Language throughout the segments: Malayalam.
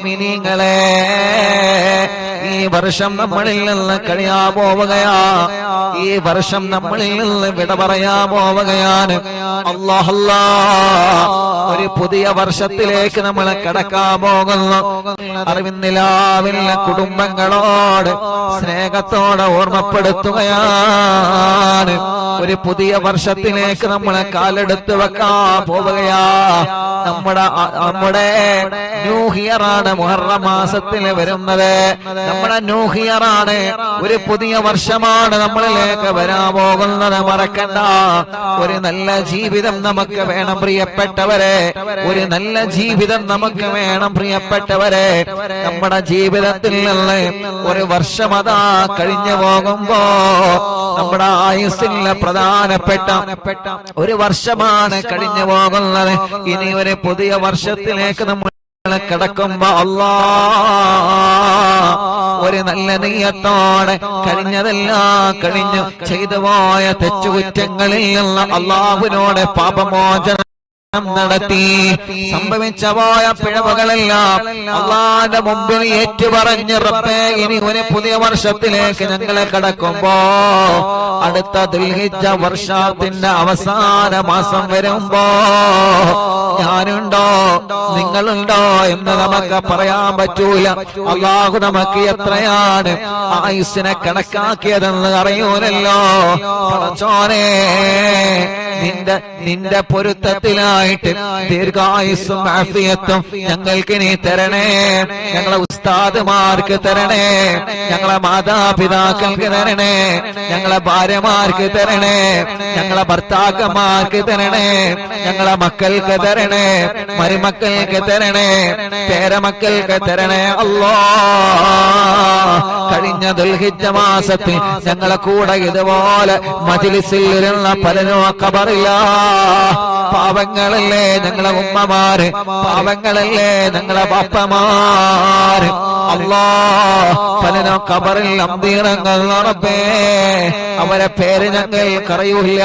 മുഅ്മിനീങ്ങളെ. ഈ വർഷം നമ്മളിൽ നിന്ന് കഴിയാ പോവുകയാ. ഈ വർഷം നമ്മളിൽ നിന്ന് വിട പറയാ പോവുകയാണ്. അള്ളാഹല്ല ഒരു പുതിയ വർഷത്തിലേക്ക് നമ്മൾ കടക്കാൻ പോകുന്നു. അറിവിന്നിലാവില്ല കുടുംബങ്ങളോട് സ്നേഹത്തോടെ ഓർമ്മപ്പെടുത്തുകയാണ്. ഒരു പുതിയ വർഷത്തിലേക്ക് നമ്മൾ കാലെടുത്ത് വെക്കാ പോവുകയാ. നമ്മുടെ നമ്മുടെ ന്യൂ ഹിയറാണ് മുഹറം മാസത്തിൽ വരുന്നത്. നമ്മുടെ ന്യൂ ഇയർ ആണ് ഒരു പുതിയ വർഷമാണ് നമ്മളിലേക്ക് വരാൻ പോകുന്നത്. മറക്കണ്ട. ഒരു നല്ല ജീവിതം നമുക്ക് വേണം പ്രിയപ്പെട്ടവരെ. ഒരു നല്ല ജീവിതം നമുക്ക് വേണം പ്രിയപ്പെട്ടവരെ. നമ്മുടെ ജീവിതത്തിൽ നിന്ന് ഒരു വർഷം അതാ കഴിഞ്ഞു പോകുമ്പോ നമ്മുടെ ആയുസ്സിലെ പ്രധാനപ്പെട്ട ഒരു വർഷമാണ് കഴിഞ്ഞു പോകുന്നത്. ഇനി ഒരു പുതിയ വർഷത്തിലേക്ക് നമ്മൾ കിടക്കുമ്പോ അല്ലാ ഒരു നല്ല നെയ്യത്തോടെ കഴിഞ്ഞതെല്ലാം കഴിഞ്ഞു. ചെയ്തു പോയ തെച്ചുകുറ്റങ്ങളിൽ നിന്ന് അള്ളാഹുവിനോട് പാപമോചനം നടത്തി. സംഭവിച്ച പോയ പിഴവുകളെല്ലാം അള്ളാന്റെ മുമ്പിൽ ഏറ്റുപറഞ്ഞ് റബ്ബേ ഇനി ഒരു പുതിയ വർഷത്തിലേക്ക് ഞങ്ങളെ കടക്കുമ്പോ അടുത്ത ദുൽഹിജ വർഷത്തിന്റെ അവസാന മാസം വരുമ്പോ ഞാനുണ്ടോ നിങ്ങളുണ്ടോ എന്ന് നമുക്ക് പറയാൻ പറ്റൂല. അള്ളാഹു നമുക്ക് എത്രയാണ് ആയുസിനെ കണക്കാക്കിയതെന്ന് അറിയൂലല്ലോ. പടച്ചോനെ നിന്റെ നിന്റെ പൊരുത്തത്തിലായിട്ട് ദീർഘായുസ്സും ആഫിയത്തും ഞങ്ങൾക്ക് നീ തരണേ. ഞങ്ങളെ ഉസ്താദുമാർക്ക് തരണേ. ഞങ്ങളെ മാതാപിതാക്കൾക്ക് തരണേ. ഞങ്ങളെ ഭാര്യമാർക്ക് തരണേ. ഞങ്ങളെ ഭർത്താക്കന്മാർക്ക് തരണേ. ഞങ്ങളെ മക്കൾക്ക് തരണേ. മരുമക്കൾക്ക് തരണേ. പേരമക്കൾക്ക് തരണേ. അല്ലോ കഴിഞ്ഞ ദുൽഹിജ മാസത്തിൽ ഞങ്ങളെ കൂടെ ഇതുപോലെ മജിലിസിൽ ഇരുന്ന പലരും കബറില്ല പാവങ്ങളല്ലേ ഞങ്ങളെ ഉമ്മമാര് പാവങ്ങളല്ലേ ഞങ്ങളെ പപ്പമാര് അല്ലാ പലരും കബറിൽ അമ്പീറങ്ങൾ നടപ്പേ അവരെ പേര് ഞങ്ങൾ കറിയൂല്ല.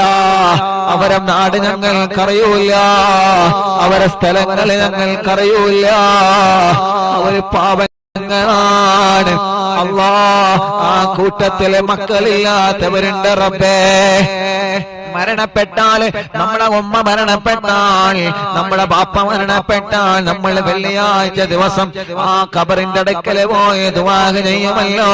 അവരെ നാട് ഞങ്ങൾ കറിയൂല്ല. അവരെ സ്ഥലങ്ങൾ ഞങ്ങൾ കറിയൂല്ല. അവർ പാവങ്ങളാണ്. അല്ലാ ആ കൂട്ടത്തിലെ മക്കളില്ലാത്തവരുണ്ട് റബ്ബേ. മരണപ്പെട്ടാൽ നമ്മുടെ ഉമ്മ മരണപ്പെട്ടാൽ നമ്മുടെ പാപ്പ മരണപ്പെട്ടാൽ നമ്മൾ വെള്ളിയാഴ്ച ദിവസം ആ കബറിന്റെ അടുക്കൽ പോയി ദുവാഹ ചെയ്യുമല്ലോ.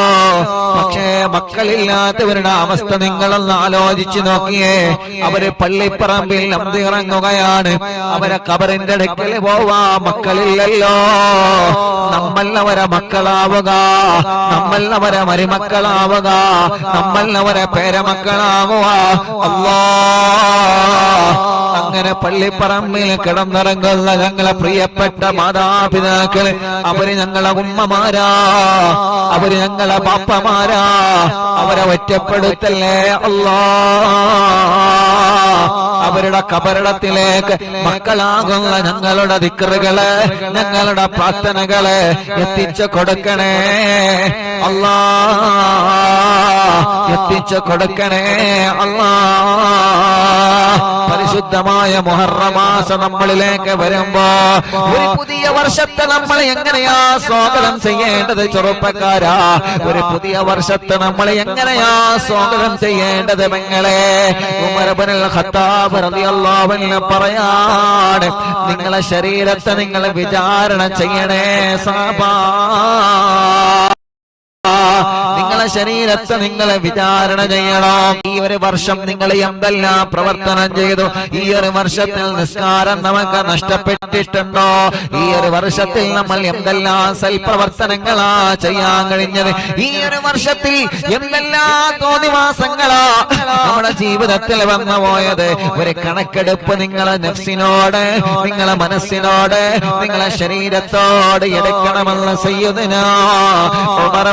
പക്ഷേ മക്കളില്ലാത്തവരുടെ അവസ്ഥ നിങ്ങളൊന്ന് ആലോചിച്ചു നോക്കിയേ. അവർ പള്ളിപ്പറമ്പിൽ നമ്പിറങ്ങുകയാണ് അവരെ കബറിന്റെ അടുക്കൽ പോവാ മക്കളില്ലല്ലോ. നമ്മൾ അവരെ മക്കളാവുക. നമ്മൾ അവരെ മരുമക്കളാവുക. നമ്മൾ അവരെ പേരമക്കളാവുക. അല്ലാ അങ്ങനെ പള്ളിപ്പറമ്പിൽ കിടന്നിറങ്ങുന്ന ഞങ്ങളെ പ്രിയപ്പെട്ട മാതാപിതാക്കൾ അവർ ഞങ്ങളെ ഉമ്മമാരാ അവർ ഞങ്ങളെ പാപ്പമാരാ അവരെ ഒറ്റപ്പെടുത്തല്ലേ അല്ലാ അവരുടെ കബരടത്തിലേക്ക് മക്കളാകുന്ന ഞങ്ങളുടെ ദിക്കറുകൾ ഞങ്ങളുടെ പ്രാർത്ഥനകൾ എത്തിച്ചു കൊടുക്കണേ. അല്ലാ എത്തിച്ചു കൊടുക്കണേ അല്ല പരിശുദ്ധമായ മുഹറമാസം നമ്മളിലേക്ക് വരുമ്പോ ഒരു പുതിയ വർഷത്തെ നമ്മൾ എങ്ങനെയാ സ്വാഗതം ചെയ്യേണ്ടത് ചെറുപ്പക്കാരാ? ഒരു പുതിയ വർഷത്തെ നമ്മൾ എങ്ങനെയാ സ്വാഗതം ചെയ്യേണ്ടത് അൻഹു പറയാണ് നിങ്ങളെ ശരീരത്തെ നിങ്ങൾ വിചാരണ ചെയ്യണേ സാബാ. നിങ്ങളെ ശരീരത്തെ നിങ്ങളെ വിചാരണ ചെയ്യണം. ഈ ഒരു വർഷം നിങ്ങൾ എന്തെല്ലാം പ്രവർത്തനം ചെയ്തു? ഈ ഒരു വർഷത്തിൽ നിസ്കാരം നമുക്ക് നഷ്ടപ്പെട്ടിട്ടുണ്ടോ? ഈ ഒരു വർഷത്തിൽ നമ്മൾ എന്തെല്ലാം സൽപ്രവർത്തനങ്ങളാ ചെയ്യാൻ കഴിഞ്ഞത്? ഈ ഒരു വർഷത്തിൽ എന്തെല്ലാം തോന്നിവാസങ്ങളാ നമ്മുടെ ജീവിതത്തിൽ വന്നു പോയത്? ഒരു കണക്കെടുപ്പ് നിങ്ങളെ നെഫ്സിനോട് നിങ്ങളെ മനസ്സിനോട് നിങ്ങളെ ശരീരത്തോട് എടുക്കണമെന്ന് ചെയ്യുന്നതിനാ ഉമർ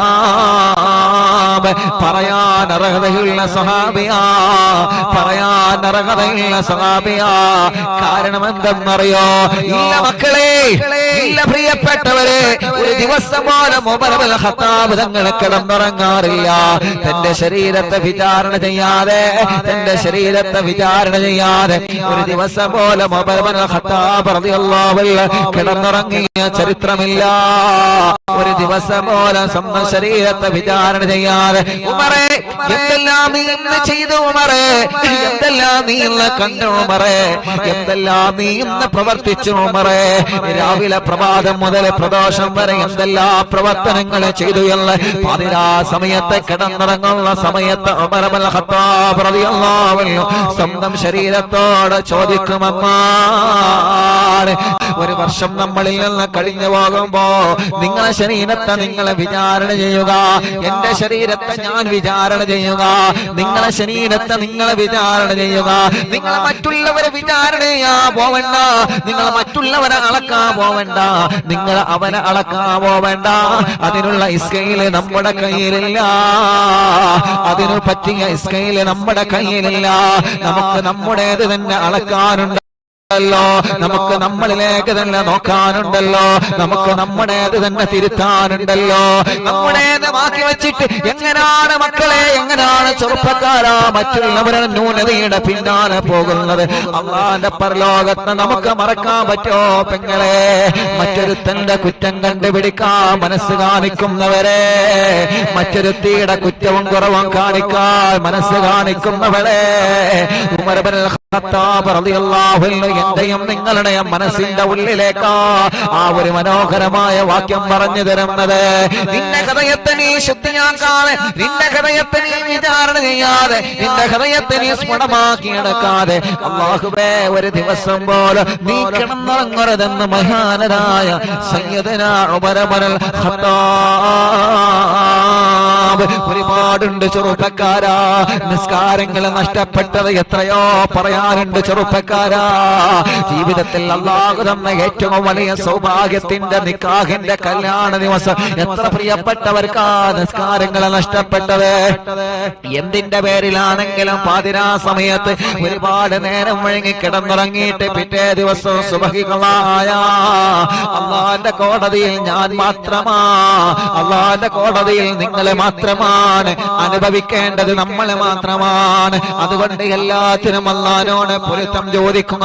ഖത്താബ് പറയാൻ അർഹതയുള്ള സഹാബിയാ. പറയാൻ അർഹതയുള്ള സഹാബിയാ. കാരണം എന്തെന്നറിയോ? ഇല്ല മക്കളെ. ഇല്ല പ്രിയപ്പെട്ടവരെ ഒരു ദിവസം പോലും ഉമർ ഇബ്നുൽ ഖത്താബ് തങ്ങൾ കിടന്നുറങ്ങാറില്ല. തന്റെ ശരീരത്തെ വിചാരണ ചെയ്യാതെ തന്റെ ശരീരത്തെ വിചാരണ ചെയ്യാതെ ഒരു ദിവസം പോലും റളിയല്ലാഹു അൻഹു കിടന്നുറങ്ങിയ ചരിത്രമില്ല. ഒരു ദിവസം പോലും സ്വന്തം ശരീരത്തെ വിചാരണ ചെയ്യാതെ ഉമറേ എന്തെല്ലാം നീ ഇന്ന് ചെയ്തു ഉമറേ? എന്തെല്ലാം നീ ഇന്ന് കണ്ടു ഉമറേ? എന്തെല്ലാം നീ ഇന്ന് പ്രവർത്തിച്ചു ഉമറേ? രാവിലെ പ്രഭാതം മുതൽ പ്രദോഷം വരെ എന്തെല്ലാം പ്രവർത്തനങ്ങൾ ചെയ്തു എന്ന് പാതിരാ സമയത്ത് കിടന്നിറങ്ങുന്ന സമയത്ത് റളിയല്ലാഹു അൻഹു സ്വന്തം ശരീരത്തോട് ചോദിക്കുമെന്ന ഒരു വർഷം നമ്മളിൽ നിന്ന് കഴിഞ്ഞു പോകുമ്പോ നിങ്ങളെ ശരീരത്തെ നിങ്ങളെ വിചാരണ ചെയ്യുക. എന്റെ ശരീരത്തെ ഞാൻ വിചാരണ ചെയ്യുക. നിങ്ങളെ ശരീരത്തെ നിങ്ങളെ വിചാരണ ചെയ്യുക. നിങ്ങൾ മറ്റുള്ളവരെ വിചാരണയാ പോവണ്ട. നിങ്ങൾ മറ്റുള്ളവരെ അളക്കാ പോവണ്ട. നിങ്ങൾ അവനെ അളക്കാ പോവണ്ട. അതിനുള്ള ഇസ്കയിൽ നമ്മുടെ കയ്യിലില്ല. അതിനു പറ്റിയ ഇസ്കയിൽ നമ്മുടെ കയ്യിലില്ല. നമുക്ക് നമ്മുടേത് തന്നെ അളക്കാനുണ്ട് ല്ലോ നമുക്ക് നമ്മളിലേക്ക് തന്നെ നോക്കാനുണ്ടല്ലോ. നമുക്ക് നമ്മുടേത് തന്നെ തിരുത്താനുണ്ടല്ലോ. നമ്മുടേത് മാറ്റി വെച്ചിട്ട് എങ്ങനെയാണ് എങ്ങനെയാണ് ചെറുപ്പക്കാരാ മറ്റുള്ളവരുടെ ന്യൂനതയുടെ പിന്നാലെ പോകുന്നത്. അള്ളാന്റെ പരലോകത്ത് നമുക്ക് മറക്കാൻ പറ്റോ പെങ്ങളെ? മറ്റൊരുത്തന്റെ കുറ്റം കണ്ടുപിടിക്കാൻ മനസ്സ് കാണിക്കുന്നവരെ. മറ്റൊരുത്തിയുടെ കുറ്റവും കുറവും കാണിക്കാൻ മനസ്സ് കാണിക്കുന്നവരെ. ഉമർബൻ എന്റെയും നിങ്ങളുടെയും മനസ്സിന്റെ ഉള്ളിലേക്കാ ആ ഒരു മനോഹരമായ വാക്യം പറഞ്ഞു തരുന്നത്. നിന്റെ ഹൃദയത്തെ നീ ശുദ്ധിയാക്കാതെ നിന്റെ ഹൃദയത്തെ നീ വിചാരണ ചെയ്യാതെ നിന്റെ ഹൃദയത്തെ നീ സ്ഫുടമാക്കി എടുക്കാതെ അള്ളാഹുബേ ഒരു ദിവസം പോലെ നീ കിടന്നുറങ്ങരുതെന്ന് മഹാനരായ സയ്യദന ഒരുപാടുണ്ട് ചെറുപ്പക്കാരാ. നിസ്കാരങ്ങൾ നഷ്ടപ്പെട്ടത് എത്രയോ പറയാനുണ്ട് ചെറുപ്പക്കാരാ. ജീവിതത്തിൽ അള്ളാഹു തന്ന ഏറ്റവും വലിയ സൗഭാഗ്യത്തിന്റെ നിക്കാഹിന്റെ കല്യാണ ദിവസം. എത്ര പ്രിയപ്പെട്ടവർക്കാ നിസ്കാരങ്ങൾ നഷ്ടപ്പെട്ടത്? എന്തിന്റെ പേരിലാണെങ്കിലും പാതിരാ സമയത്ത് ഒരുപാട് നേരം വഴങ്ങി കിടന്നുറങ്ങിയിട്ട് പിറ്റേ ദിവസം സുഭഹികളായ അള്ളാന്റെ കോടതിയിൽ ഞാൻ മാത്രമാ. അള്ളാന്റെ കോടതിയിൽ നിങ്ങളെ മാത്രമാണ്. അനുഭവിക്കേണ്ടത് നമ്മളെ മാത്രമാണ്. അതുകൊണ്ട് എല്ലാത്തിനും അള്ളഹാനോട് പൊരുത്തം ചോദിക്കുക?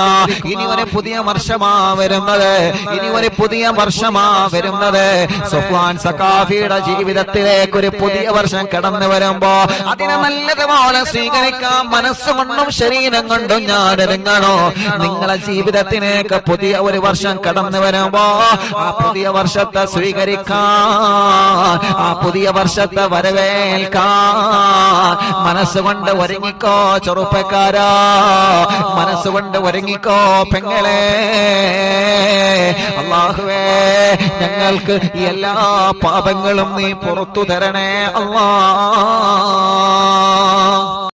ഇനി ഒരു പുതിയ വർഷമാ വരുന്നത്. ഇനി ഒരു പുതിയ വർഷമാ വരുന്നത്. സുഫാൻ സഖാഫിയുടെ ജീവിതത്തിലേക്ക് ഒരു പുതിയ വർഷം കടന്നു വരുമ്പോ അതിനെ നല്ലതുപോലെ സ്വീകരിക്കാൻ മനസ്സുകൊണ്ടും ശരീരം കൊണ്ടും ഞാൻ ഒരുങ്ങണോ? നിങ്ങളെ ജീവിതത്തിലേക്ക് പുതിയ ഒരു വർഷം കടന്നു വരുമ്പോ ആ പുതിയ വർഷത്തെ സ്വീകരിക്കാൻ ആ പുതിയ വർഷത്തെ വരവേൽക്കാൻ മനസ്സുകൊണ്ട് ഒരുങ്ങിക്കോ ചെറുപ്പക്കാരാ. മനസ്സുകൊണ്ട് ഒരുങ്ങിക്കോ പെങ്ങളെ. അള്ളാഹുവേ ഞങ്ങൾക്ക് എല്ലാ പാപങ്ങളും നീ പുറത്തു തരണേ അള്ളാ.